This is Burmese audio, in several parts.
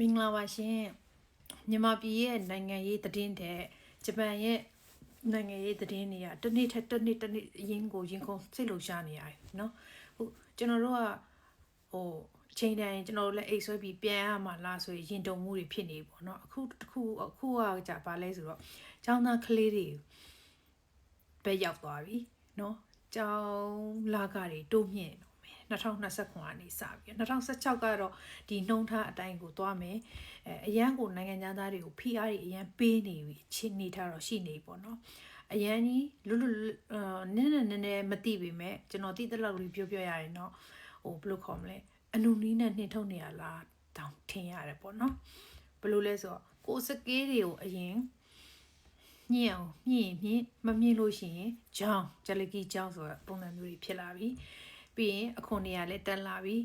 မင်္ဂလာပါရှင်မြန်မာပြည်ရဲ့နိုင်ငံရေးသတင်းတဲ့ဂျပန်ရဲ့နိုင်ငံရေးသတင်းတွေကတစ်နေ့ထက်တစ်နေ့တစ်နေ့အရင်ကိုရင်ခုန်စိတ်လှုပ်ရှားနေရတယ်နော်ဟုတ်ကျွန်တော်တို့ကဟိုအချိန်တိုင်းကျွန်တော်တို့လည်းအိတ်ဆွဲပြီးပြန်ရမှာလားဆိုရင်ရင်တုံမှုတွေဖြစ်နေပေါ့နော်အခုတစ်ခုအခုကကြာပါလဲဆိုတော့ចောင်းသားကလေးတွေပဲရောက်သွားပြီနော်ចောင်းလာကတွေတိုးမြင့် 2029ကနေစပြီး2016ကတော့ဒီနှုံထားအတိုင်းကိုသွားမယ်အဲအရန်ကိုနိုင်ငံသားတွေကို PR တွေအရန်ပေးနေပြီချင်းနေထားတော့ရှိနေပေါ့နော်အရန်ကြီးလွတ်လွတ်နည်းနည်းနည်းနည်းမသိပေမဲ့ကျွန်တော်သိတဲ့လောက်လေးပြောပြရရင်တော့ဟိုဘယ်လိုခေါ်မလဲအနုနီးနဲ့နှင်ထုတ်နေရလားတောင်ထင်ရတယ်ပေါ့နော်ဘယ်လိုလဲဆိုတော့ကိုစကေးတွေကိုအရင်ညင်အောင်မြင့်မြင့်မမြင့်လို့ရှိရင်ဂျောင်းဂျလကီဂျောင်းဆိုတဲ့ပုံစံမျိုးတွေဖြစ်လာပြီ ပြီးရင်အခွန်တွေကလည်းတက်လာပြီ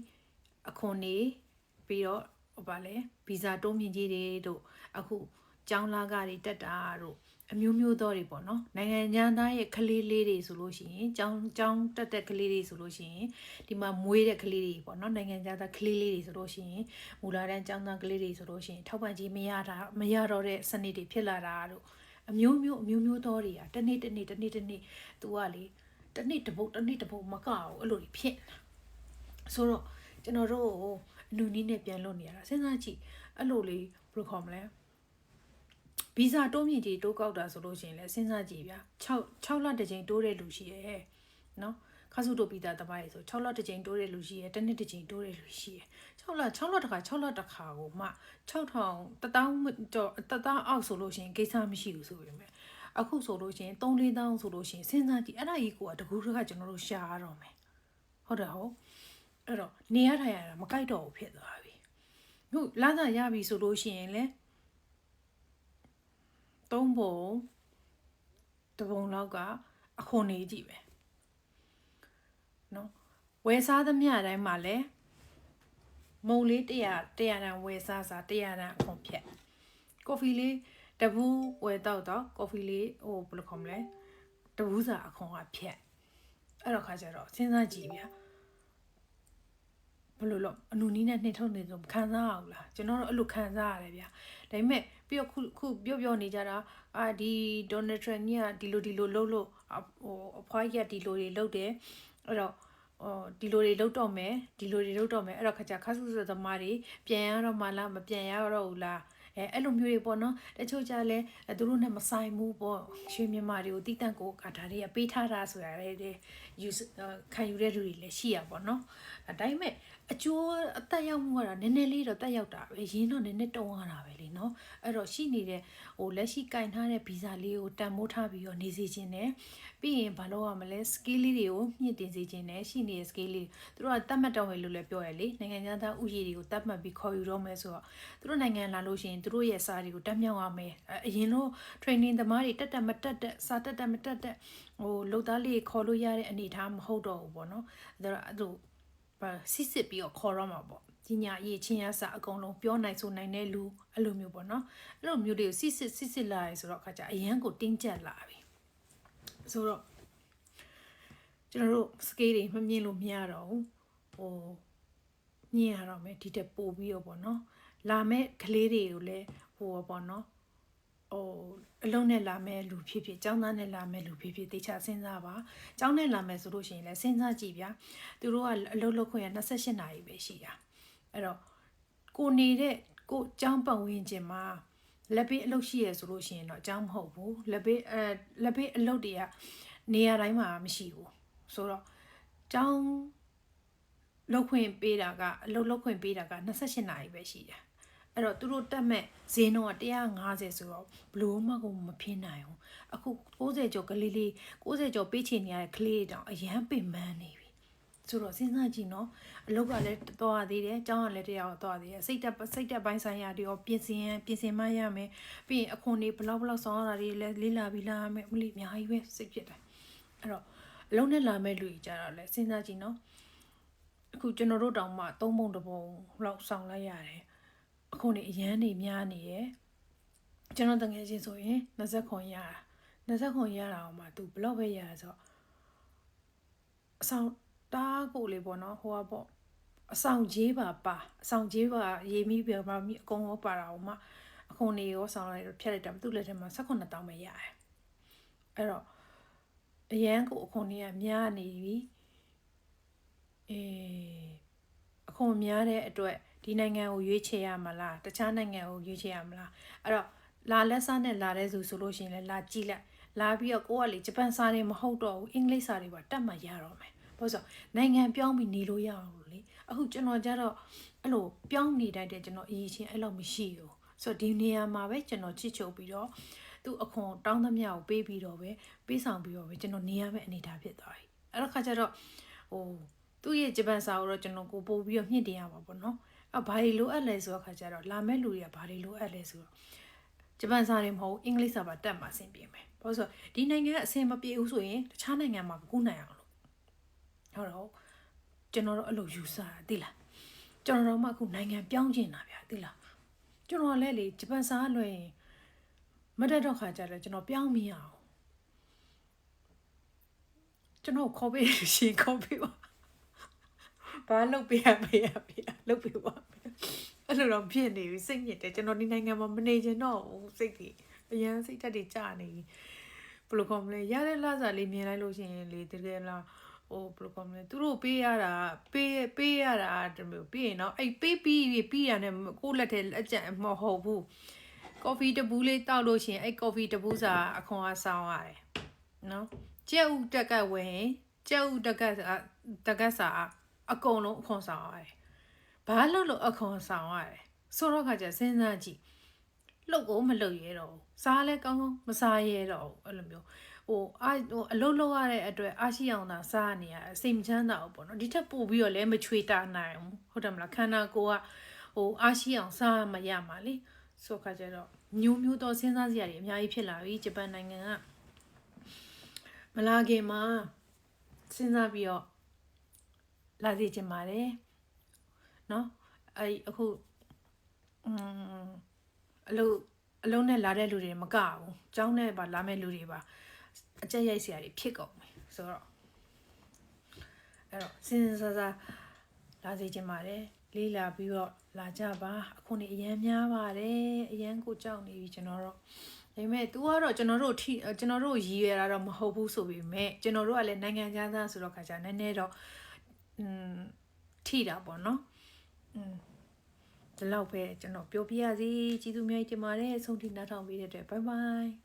အခွန်တွေပြီးတော့ဟိုပါလဲဗီဇာတိုးမြင့်ကြီးတွေတို့အခုကျောင်းလာကတွေတက်တာတို့အမျိုးမျိုးသောတွေပေါ့နော်နိုင်ငံသားရဲ့ကလေးလေးတွေဆိုလို့ရှိရင်ကျောင်းကျောင်းတက်တဲ့ကလေးတွေဆိုလို့ရှိရင်ဒီမှာမွေးတဲ့ကလေးတွေပေါ့နော်နိုင်ငံသားကလေးလေးတွေဆိုလို့ရှိရင်မူလာတန်းကျောင်းသားကလေးတွေဆိုလို့ရှိရင်ထောက်ပံ့ကြီးမရတာမရတော့တဲ့စနစ်တွေဖြစ်လာတာတို့အမျိုးမျိုးအမျိုးမျိုးသောတွေကတနေ့တနေ့တနေ့တနေ့သူကလေ တနေ့တပုတ်တနေ့တပုတ်မကအောင်အဲ့လိုဖြစ်ဆိုတော့ကျွန်တော်တို့အနူနီးနဲ့ပြန်လွတ်နေရတာစဉ်းစားကြည့်အဲ့လိုလေးဘယ်လိုခေါ်မလဲဗီဇာတိုးမြင့်ကြီးတိုးကောက်တာဆိုလို့ရှိရင်လည်းစဉ်းစားကြည့်ဗျာ6 6လတစ်ကြိမ်တိုးတဲ့လူရှိရဲ့နော်ခါစုတို့ပြီးသားတပိုင်းရေဆို6လတစ်ကြိမ်တိုးတဲ့လူရှိရဲ့တစ်နှစ်တစ်ကြိမ်တိုးတဲ့လူရှိရဲ့6လ6လတစ်ခါ6လတစ်ခါကိုမှ6000တတောင်းတော့တတောင်းအောက်ဆိုလို့ရှိရင်ကိစ္စမရှိဘူးဆိုပေမဲ့ အခုဆိုလို့ရှိရင်3 4တောင်းဆိုလို့ရှိရင်စဉ်းစားကြည့်အဲ့ဒါကြီးကိုကတကူတကကျွန်တော်တို့ရှာရတော့မယ်ဟုတ်တယ်ဟုတ်အဲ့တော့နေရထိုင်ရတာမကြိုက်တော့ဘူးဖြစ်သွားပြီဟုတ်လာသာရပြီဆိုလို့ရှိရင်လေသုံးပုံတပုံလောက်ကအခွန်နေကြည့်ပဲနော်ဝယ်စားသမျှတိုင်းမှာလဲမုံလေး100 100တန်ဝယ်စားစား100တန်အခွန်ဖြတ်ကော်ဖီလေး တဘူးဝယ်တော့တော့ကော်ဖီလေးဟိုဘယ်လိုခေါ်မလဲတဘူးစာအခွန်ကဖြတ်အဲ့တော့ခါကျတော့စဉ်းစားကြည့်ဗျာဘယ်လိုလို့အနူနီးနဲ့နှိထုတ်နေဆိုခံစားအောင်လားကျွန်တော်တို့အဲ့လိုခံစားရတယ်ဗျာဒါပေမဲ့ပြီးတော့ခုခုပြောပြောနေကြတာအာဒီဒေါ်နယ်ထရန့်ကြီးကဒီလိုဒီလိုလုပ်လို့ဟိုအဖွားကြီးကဒီလိုတွေလုပ်တယ်အဲ့တော့အော်ဒီလိုတွေလုပ်တော့မယ်ဒီလိုတွေလုပ်တော့မယ်အဲ့တော့ခါကျခါဆူဆူသမားတွေပြန်ရတော့မှလားမပြန်ရတော့ဘူးလား အဲအဲ့လိုမျိုးတွေပေါ့နော်တချို့ကြလဲသူတို့နဲ့မဆိုင်ဘူးပေါ့ရွှေမြန်မာတွေကိုတိတန့်ကိုကဒါတွေကပေးထားတာဆိုရတယ် use ခံယူတဲ့လူတွေလည်းရှိရပေါ့နော်အတိုင်းမဲ့အကျိုးအသက်ရောက်မှုကတော့နည်းနည်းလေးတော့တက်ရောက်တာပဲရင်းတော့နည်းနည်းတုံးရတာပဲလေနော်အဲ့တော့ရှိနေတဲ့ဟိုလက်ရှိကင်ထားတဲ့ဗီဇာလေးကိုတန်မိုးထားပြီးတော့နေစေခြင်းနဲ့ပြီးရင်ဘာလို့ရမလဲ skill လေးတွေကိုမြင့်တင်စေခြင်းနဲ့ရှိနေတဲ့ skill လေးသူတို့ကတတ်မှတ်တော့မယ်လို့လည်းပြောရလေနိုင်ငံသားဥယျာဉ်တွေကိုတတ်မှတ်ပြီးခေါ်ယူတော့မယ်ဆိုတော့သူတို့နိုင်ငံလာလို့ရှိရင်သူတို့ရဲ့စာတွေကိုတက်မြောက်ရမယ်အရင်တော့ training သမားတွေတက်တက်မတက်တက်စာတက်တက်မတက်တက်ဟိုလုံသားလေးခေါ်လို့ရတဲ့အနေအထားမဟုတ်တော့ဘူးပေါ့နော်အဲ့တော့အဲ့လိုစစ်စစ်ပြီးတော့ခေါ်တော့မှာပေါ့ပညာရေးချင်းရစာအကုန်လုံးပြောနိုင်ဆိုနိုင်တဲ့လူအဲ့လိုမျိုးပေါ့နော်အဲ့လိုမျိုးတွေကိုစစ်စစ်စစ်စစ်လာရဲဆိုတော့အခါကျအရန်ကိုတင်းကျပ်လာပြီဆိုတော့ကျွန်တော်တို့စကေးတွေမမြင်လို့မရတော့ဘူးဟိုမြင်ရတော့မယ်ဒီတက်ပို့ပြီးတော့ပေါ့နော် လာမဲ့ကလေးတွေကိုလည်းဟိုပေါ့နော်ဟိုအလုံးနဲ့လာမဲ့လူဖြစ်ဖြစ်ចောင်းသားနဲ့လာမဲ့လူဖြစ်ဖြစ်တေချာစဉ်းစားပါចောင်းနဲ့လာမဲ့ဆိုလို့ရှိရင်လည်းစဉ်းစားကြည့်ဗျာသူတို့ကအလုံးလုံးခွင့်ရ28နာရီပဲရှိတာအဲ့တော့ကိုနေတဲ့ကိုចောင်းပတ်ဝန်းကျင်မှာလက်ပေးအလုပ်ရှိရဆိုလို့ရှိရင်တော့အကြောင်းမဟုတ်ဘူးလက်ပေးအဲလက်ပေးအလုပ်တွေကနေရာတိုင်းမှာမရှိဘူးဆိုတော့ကျောင်းလောက်ခွင့်ပေးတာကအလုပ်လောက်ခွင့်ပေးတာက28နာရီပဲရှိတယ် အဲ့တော့သူတို့တက်မဲ့ဈေးနှုန်းက150ဆိုတော့ဘလို့မှကိုမဖြစ်နိုင်ဘူးအခု60ကျော်ကလေးလေး60ကျော်ပေးချင်နေရတဲ့ကလေးတောင်အရန်ပင်ပန်းနေပြီဆိုတော့စဉ်းစားကြည့်နော်အလုပ်ကလည်းတော့ရသေးတယ်အကြောင်းကလည်းတရားတော့သေးတယ်စိတ်တက်စိတ်တက်ပိုင်းဆိုင်ရာတွေရောပြင်ဆင်ပြင်ဆင်မှရမယ်ပြီးရင်အခွန်တွေဘလောက်ဘလောက်ဆောင်ရတာတွေလည်းလေးလာပြီးလာမယ်မလို့အများကြီးပဲစိတ်ဖြစ်တယ်အဲ့တော့အလုံးနဲ့လာမဲ့လူကြီးကြတော့လဲစဉ်းစားကြည့်နော်အခုကျွန်တော်တို့တောင်မှသုံးပုံတစ်ပုံလောက်ဆောင်လိုက်ရတယ် အခုနေအရန်နေများနေရယ်ကျွန်တော်တငယ်ချင်းဆိုရင်20ခွန်ရတာ20ခွန်ရတာအောင်မှ तू ဘလော့ပဲရဆိုအဆောင်တားကိုလေပေါ့နော်ဟိုကပေါ့အဆောင်ကြီးပါပါအဆောင်ကြီးပါရေးမိပြပါမိအကုန်ရောပါတာဟိုမှအခုနေရောဆောင်လိုက်ဖြတ်လိုက်တာသူ့လက်ထဲမှာ18တောင်းပဲရတယ်အဲ့တော့အရန်ကိုအခုနေကများနေပြီအေး အခုများတဲ့အတွက်ဒီနိုင်ငံကိုရွေးချယ်ရမလားတခြားနိုင်ငံကိုရွေးချယ်ရမလားအဲ့တော့လာလက်စားနဲ့လာတဲ့သူဆိုလို့ရှိရင်လည်းလာကြည့်လိုက်လာပြီးတော့ကိုကလေဂျပန်စာတွေမဟုတ်တော့ဘူးအင်္ဂလိပ်စာတွေပါတတ်မှရတော့မယ်ဘာလို့ဆိုနိုင်ငံပြောင်းပြီးနေလို့ရအောင်လို့လေအခုကျွန်တော်ကြတော့အဲ့လိုပြောင်းနေတတ်တဲ့ကျွန်တော်အရေးချင်းအဲ့လိုမရှိဘူးဆိုတော့ဒီနေရာမှာပဲကျွန်တော်ချစ်ချုပ်ပြီးတော့သူအခွန်တောင်းသမျှကိုပေးပြီးတော့ပဲပေးဆောင်ပြီးတော့ပဲကျွန်တော်နေရမယ့်အနေအထားဖြစ်သွားပြီအဲ့တော့ခါကျတော့ဟို သူ့ရဲ့ဂျပန်စာကိုတော့ကျွန်တော်ကိုပို့ပြီးတော့မြင့်တင်ရမှာပေါ့နော်အဲ့ဘာတွေလိုအပ်လဲဆိုတော့ခါကျတော့လာမဲ့လူတွေကဘာတွေလိုအပ်လဲဆိုတော့ဂျပန်စာတွေမဟုတ်အင်္ဂလိပ်စာပါတက်မှာအဆင်ပြေမယ်ဘာလို့ဆိုတော့ဒီနိုင်ငံကအဆင်မပြေဘူးဆိုရင်တခြားနိုင်ငံမှာမကူနိုင်အောင်လို့ဟုတ်တော့ကျွန်တော်တို့အဲ့လိုယူဆတာသိလားကျွန်တော်တို့မှအခုနိုင်ငံပြောင်းကျင်တာဗျာသိလားကျွန်တော်လည်းလေဂျပန်စာလွှဲရင်မတက်တော့ခါကြတယ်ကျွန်တော်ပြောင်းမရအောင်ကျွန်တော်ခေါ်ပေးလို့ရှိရင်ခေါ်ပေးပါ ဘာလုပ်ပေးရပေးရပေးရလုပ်ပေးပါအဲ့လိုတော့ဖြစ်နေပြီစိတ်ညစ်တယ်ကျွန်တော်ဒီနိုင်ငံမှာမနေချင်တော့ဘူးစိတ်ကြီးအရန်စိတ်ဓာတ်တွေကျနေပြီဘယ်လိုကောမလဲရတဲ့လစာလေးမြင်လိုက်လို့ရှိရင်လေတကယ်လားဟိုဘယ်လိုကောမလဲသူတို့ပေးရတာပေးပေးရတာတမျိုးပြီးရင်တော့အဲ့ပေးပြီးပြီးရတယ်ကိုယ့်လက်ထဲလက်ကျန်မဟုတ်ဘူးကော်ဖီတပူးလေးတောက်လို့ရှိရင်အဲ့ကော်ဖီတပူးစာအခွန်အားဆောင်းရတယ်နော်ကျဲဥတက်ကတ်ဝင်ကျဲဥတက်ကတ်တက်ကတ်စာ အကုန်လုံးအခွန်ဆောင်ရတယ်ဘာလို့လို့အခွန်ဆောင်ရတယ်ဆိုတော့ခါကျစဉ်းစားကြည့်လှုပ်ကိုမလှုပ်ရဲတော့ဘူးစားလဲကောင်းကောင်းမစားရဲတော့ဘူးအဲ့လိုမျိုးဟိုအာဟိုအလုံးလုံးရတဲ့အတွက်အားရှိအောင်သာစားနေရစိတ်မချမ်းသာဘူးပေါ့နော်ဒီထက်ပိုပြီးတော့လည်းမချွေတာနိုင်ဘူးဟုတ်တယ်မလားခန္ဓာကိုယ်ကဟိုအားရှိအောင်စားမရမှာလေဆိုခါကျတော့မျိုးမျိုးတော့စဉ်းစားစရာတွေအများကြီးဖြစ်လာပြီဂျပန်နိုင်ငံကမလာခင်မှာစဉ်းစားပြီးတော့ လာစီချင်ပါတယ်နော်အဲအခုอืมအလုပ်အလုံးနဲ့လာတဲ့လူတွေမကဘူး။ကျောင်းနဲ့ပါလာမဲ့လူတွေပါအကြက်ရိုက်စရာတွေဖြစ်ကုန်ပြီ။ဆိုတော့အဲ့တော့စင်စင်စားစားလာစီချင်ပါတယ်။လေးလာပြီးတော့လာကြပါ။အခုနေအရန်များပါတယ်။အရန်ကိုကြောက်နေပြီကျွန်တော်တော့ဒါပေမဲ့ तू ကတော့ကျွန်တော်တို့ထိကျွန်တော်တို့ရည်ရတာတော့မဟုတ်ဘူးဆိုပေမဲ့ကျွန်တော်တို့ကလည်းနိုင်ငံသားဆိုတော့ခါကြနည်းနည်းတော့ อืมထိတာပေါ့နော်อืมဒီလောက်ပဲကျွန်တော်ပြောပြရစီကျေးဇူးများကြီးတင်ပါတယ်ဆုံးထိနားထောင်ပေးတဲ့အတွက် bye bye